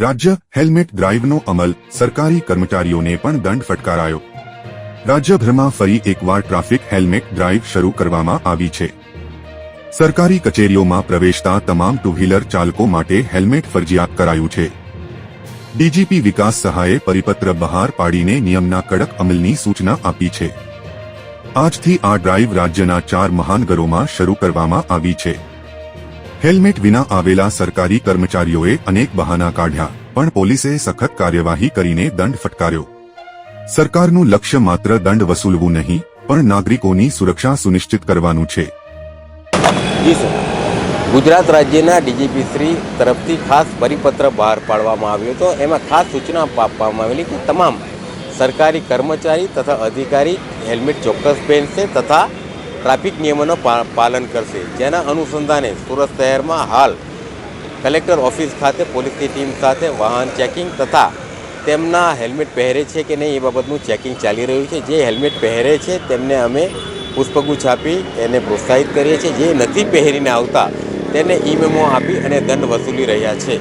રાજ્ય હેલ્મેટ ડ્રાઈવનો અમલ સરકારી કર્મચારીઓને પણ દંડ ફટકારાયો. રાજ્યભરમાં ફરી એકવાર ટ્રાફિક હેલ્મેટ ડ્રાઈવ શરૂ કરવામાં આવી છે. સરકારી કચેરીઓમાં પ્રવેશતા તમામ ટુ વ્હીલર ચાલકો માટે હેલ્મેટ ફરજિયાત કરાયું છે. ડીજીપી વિકાસ સહાયે પરિપત્ર બહાર પાડીને નિયમના કડક અમલની સૂચના આપી છે. આજથી આ ડ્રાઈવ રાજ્યના ચાર મહાનગરોમાં શરૂ કરવામાં આવી છે. હેલ્મેટ વિના આવેલા સરકારી કર્મચારીઓએ અનેક બહાના કાઢ્યા, પણ પોલીસે સખત કાર્યવાહી કરીને દંડ ફટકાર્યો. સરકારનું લક્ષ્ય માત્ર દંડ વસૂલવું નહીં, પણ નાગરિકોની સુરક્ષા સુનિશ્ચિત કરવાનું છે. ગુજરાત રાજ્યના ડીજીપી શ્રી તરફથી ખાસ પરિપત્ર બહાર પાડવામાં આવ્યો હતો. એમાં ખાસ સૂચના આપવામાં આવેલી કે તમામ સરકારી કર્મચારી તથા અધિકારી હેલ્મેટ ચોક્કસ પહેરશે તથા ટ્રાફિક નિયમોનું પાલન કરશે. જેના અનુસંધાને સુરત શહેરમાં હાલ કલેક્ટર ઓફિસ ખાતે, પોલીસની ટીમ સાથે વાહન ચેકિંગ તથા તેમના હેલ્મેટ પહેરે છે કે નહીં એ બાબતનું ચેકિંગ ચાલી રહ્યું છે. જે હેલ્મેટ પહેરે છે તેમને અમે પુષ્પગુચ્છ આપી, એને પ્રોત્સાહિત કરીએ છીએ. જે નથી પહેરીને આવતા તેને ઈ મેમો આપી અને દંડ વસૂલી રહ્યા છે.